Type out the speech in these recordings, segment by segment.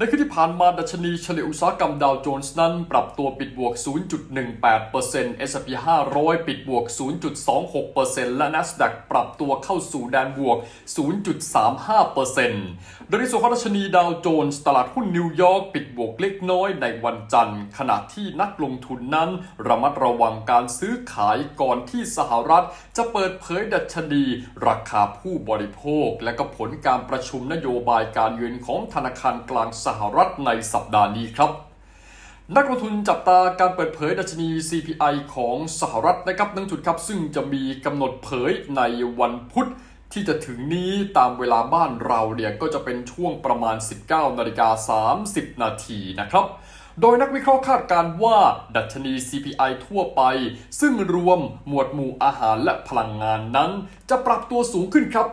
ในคืนที่ผ่านมาดัชนีเฉลี่ยอุตสาหกรรมดาวโจนส์นั้น ปรับตัวปิดบวก 0.18% S&P 500 ปิดบวก 0.26%และ NASDAQ ปรับตัวเข้าสู่แดนบวก 0.35%โดยในส่วนของดัชนีดาวโจนส์ตลาดหุ้นนิวยอร์กปิดบวกเล็กน้อยในวันจันทร์ ขณะที่นักลงทุนนั้น ระมัดระวังการซื้อขายก่อนที่สหรัฐ จะเปิดเผยดัชนี ราคาผู้บริโภค และก็ผลการประชุมนโยบายการเงินของธนาคารกลางสหรัฐในสัปดาห์นี้ครับ นักลงทุนจับตาการเปิดเผยดัชนี CPI ของสหรัฐนะครับนั่งจุดครับซึ่งจะมีกำหนดเผยในวันพุธที่จะถึงนี้ตามเวลาบ้านเราเนี่ยก็จะเป็นช่วงประมาณ 19นาฬิกา30 นาทีนะครับ โดยนักวิเคราะห์คาดการว่า ดัชนี CPI ทั่วไป ซึ่งรวมหมวดหมู่อาหารและพลังงานนั้น จะปรับตัวสูงขึ้นครับ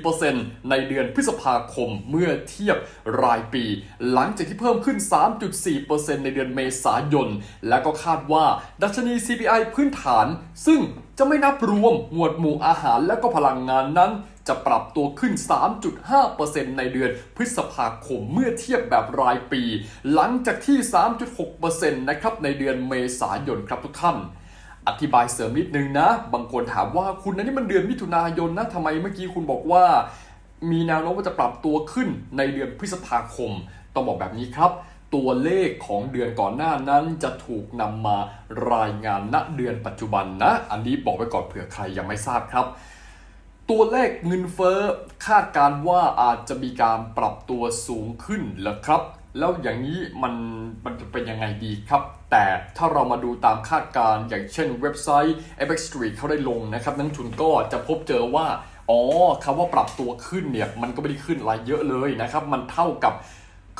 3.4%ในเดือนพฤษภาคมเมื่อเทียบรายปี หลังจากที่เพิ่มขึ้น 3.4%ในเดือนเมษายน และก็คาดว่าดัชนี CPI พื้นฐาน ซึ่งจะไม่นับรวมหมวดหมู่อาหารและก็พลังงานนั้น จะปรับตัวขึ้น 3.5%ในเดือนพฤษภาคมเมื่อเทียบแบบรายปี หลังจากที่ 3.6%นะครับในเดือนเมษายนครับทุกท่านอธิบายเสริมนิดนึงนะ บางคนถามว่าคุณนะนี่มันเดือนมิถุนายนนะทำไมเมื่อกี้คุณบอกว่า มีแนวโน้มว่าจะปรับตัวขึ้นในเดือนพฤษภาคม ต้องบอกแบบนี้ครับ ตัวเลขของเดือนก่อนหน้านั้นจะถูกนำมารายงานณเดือนปัจจุบันนะ อันนี้บอกไว้ก่อนเผื่อใครยังไม่ทราบครับ ตัวเลขเงินเฟ้อคาดการว่าอาจจะมีการปรับตัวสูงขึ้นแล้วครับ แล้วอย่างนี้มันมันจะเป็นยังไงดีครับ แต่ถ้าเรามาดูตามคาดการอย่างเช่นเว็บไซต์ FX Street เขาได้ลงนะครับนักทุนก็จะพบเจอว่า อ๋อคำว่าปรับตัวขึ้นเนี่ย มันก็ไม่ได้ขึ้นอะไรเยอะเลยนะครับ มันเท่ากับ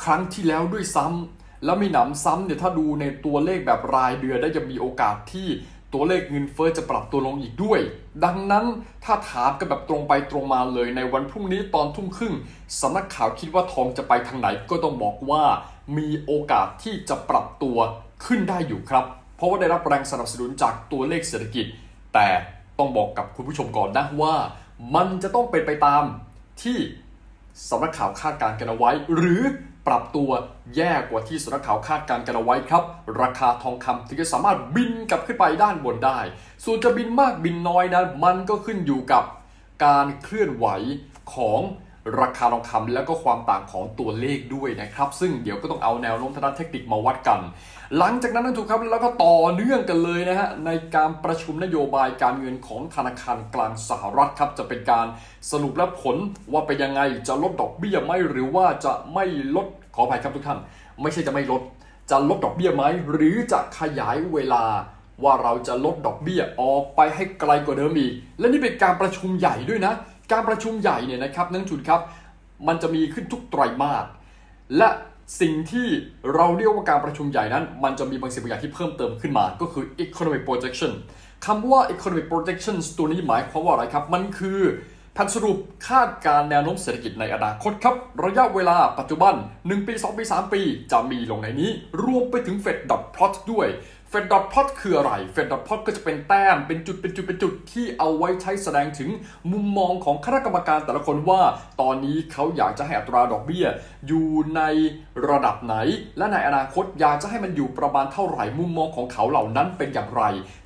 ครั้งที่แล้วด้วยซ้ำแล้วมีหนำซ้ำเนี่ยถ้าดูในตัวเลขแบบรายเดือนได้จะมีโอกาสที่ ตัวเลขเงินเฟ้อจะปรับตัวลงอีกด้วย ดังนั้นถ้าถามกันแบบตรงไปตรงมาเลยในวันพรุ่งนี้ตอนทุ่มครึ่งสำนักข่าวคิดว่าทองจะไปทางไหนก็ต้องบอกว่ามีโอกาสที่จะปรับตัวขึ้นได้อยู่ครับ เพราะว่าได้รับแรงสนับสนุนจากตัวเลขเศรษฐกิจ แต่ต้องบอกกับคุณผู้ชมก่อนนะว่ามันจะต้องเป็นไปตามที่สำนักข่าวคาดการณ์กันเอาไว้ หรือ ปรับตัวแย่กว่าที่สำนักข่าวคาดการณ์กันเอาไว้ครับ ราคาทองคำถึงจะสามารถบินกลับขึ้นไปด้านบนได้ ส่วนจะบินมากบินน้อยนั้นมันก็ขึ้นอยู่กับการเคลื่อนไหวของ ราคาทองคำแล้วก็ความต่างของตัวเลขด้วยนะครับ ซึ่งเดี๋ยวก็ต้องเอาแนวโน้มทางด้านเทคนิคมาวัดกัน หลังจากนั้นนะถูกครับแล้วก็ต่อเนื่องกันเลยนะฮะในการประชุมนโยบายการเงินของธนาคารกลางสหรัฐครับจะเป็นการสรุปและผลว่าเป็นยังไงจะลดดอกเบี้ยไหมหรือว่าจะไม่ลดขออภัยครับทุกท่าน ไม่ใช่จะไม่ลด จะลดดอกเบี้ยไหมหรือจะขยายเวลาว่าเราจะลดดอกเบี้ยออกไปให้ไกลกว่าเดิมอีกและนี่เป็นการประชุมใหญ่ด้วยนะ การประชุมใหญ่เนี่ยนะครับนักลงทุนครับ มันจะมีขึ้นทุกไตรมาสและสิ่งที่เราเรียกว่าการประชุมใหญ่นั้น มันจะมีบางสิ่งบางอย่างที่เพิ่มเติมขึ้นมาก็คือ economic projection คำว่า economic projections ตัวนี้หมายความว่าอะไรครับ มันคือแผนสรุปคาดการณ์แนวโน้มเศรษฐกิจในอนาคตครับ ระยะเวลาปัจจุบัน 1 ปี 2 ปี 3 ปี จะมีลงในนี้ รวมไปถึง Fed dot plot ด้วย Fed dot plot คืออะไร Fed dot plot ก็จะเป็นแต้ม เป็นจุด เป็นจุด เป็นจุดที่เอาไว้ใช้แสดงถึงมุมมองของคณะกรรมการแต่ละคนว่า ตอนนี้เขาอยากจะให้อัตราดอกเบี้ย อยู่ในระดับไหน และในอนาคตอยากจะให้มันอยู่ประมาณเท่าไหร่ มุมมองของเขาเหล่านั้นเป็นอย่างไร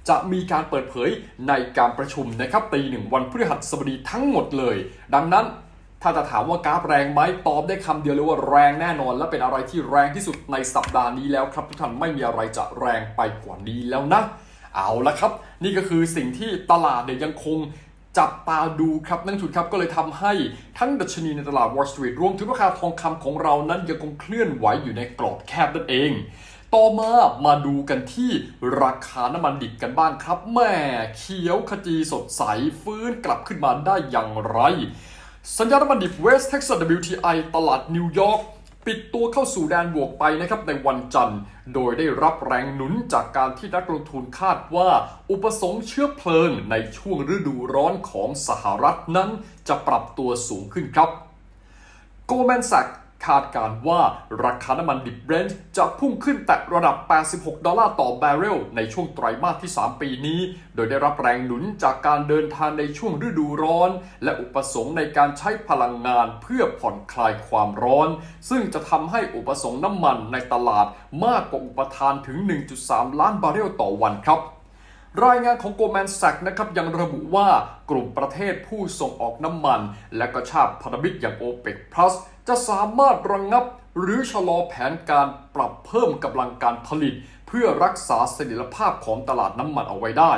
จะมีการเปิดเผยในการประชุมนะครับตีหนึ่งวันพฤหัสบดีทั้งหมดเลย ดังนั้น ถ้าจะถามว่ากราฟแรงไหมตอบได้คำเดียวเลยว่าแรงแน่นอน และเป็นอะไรที่แรงที่สุดในสัปดาห์นี้แล้วครับ ทุกท่านไม่มีอะไรจะแรงไปกว่านี้แล้วนะ เอาละครับ นี่ก็คือสิ่งที่ตลาดเนี่ยยังคงจับตาดูครับนักลงทุนครับก็เลยทำให้ทั้งดัชนีในตลาด Wall Street รวมถึงราคาทองคำของเรานั้นยังคงเคลื่อนไหวอยู่ในกรอบแคบนั่นเองต่อมามาดูกันที่ราคาน้ำมันดิบกันบ้างครับแม่เขียวขจีสดใสฟื้นกลับขึ้นมาได้อย่างไร สัญญาณน้ำมันดิบ West Texas WTI ตลาดนิวยอร์กปิดตัวเข้าสู่แดนบวกไปนะครับในวันจันทร์ โดยได้รับแรงหนุนจากการที่นักลงทุนคาดว่า อุปสงค์เชื้อเพลิงในช่วงฤดูร้อนของสหรัฐนั้น จะปรับตัวสูงขึ้นครับโกลแมนแซก คาดการว่าราคาน้ำมันดิบเบรนท์จะพุ่งขึ้นแตะระดับ 86 ดอลลาร์ต่อแบเรลในช่วงไตรมาสที่ 3 ปีนี้ โดยได้รับแรงหนุนจากการเดินทางในช่วงฤดูร้อน และอุปสงค์ในการใช้พลังงานเพื่อผ่อนคลายความร้อน ซึ่งจะทำให้อุปสงค์น้ำมันในตลาดมากกว่าอุปทานถึง 1.3 ล้านบาร์เรลต่อวันครับ รายงานของ Goldman Sachs นะครับยังระบุว่ากลุ่มประเทศผู้ส่งออกน้ำมัน และก็ชาติพันธมิตรอย่าง OPEC Plus จะสามารถระงงับหรือชะลอแผนการปรับเพิ่มกำลังการผลิต เพื่อรักษาเสถียรภาพของตลาดน้ำมันเอาไว้ได้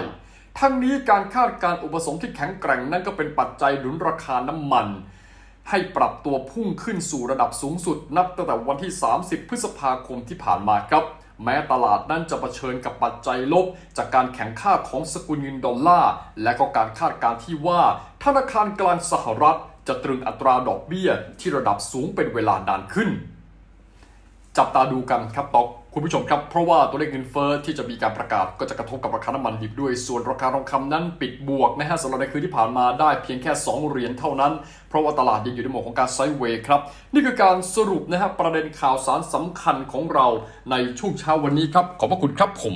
ทั้งนี้การคาดการอุปสงค์ที่แข็งแกร่งนั่นก็เป็นปัจจัยหนุนราคาน้ำมัน ให้ปรับตัวพุ่งขึ้นสู่ระดับสูงสุดนับตั้งแต่วันที่ 30 พฤษภาคมที่ผ่านมาครับ แม้ตลาดนั้นจะเผชิญกับปัจจัยลบ จากการแข่งข้าของสกุลเงินดอลลาร์และก็การคาดการณ์ที่ว่าธนาคารกลางสหรัฐ จะตรึงอัตราดอกเบี้ยที่ระดับสูงเป็นเวลานานขึ้น จับตาดูกันครับตอก คุณผู้ชมครับ เพราะว่าตัวเลขเงินเฟ้อที่จะมีการประกาศก็จะกระทบกับราคาน้ำมันดิบด้วย ส่วนราคาทองคำนั้นปิดบวกนะฮะสำหรับในคืนที่ผ่านมาได้เพียงแค่ 2 เหรียญเท่านั้น เพราะว่าตลาดยังอยู่ในโหมดของการไซด์เวย์ครับ นี่คือการสรุปนะฮะประเด็นข่าวสารสำคัญของเราในช่วงเช้าวันนี้ครับ ขอบพระคุณครับผม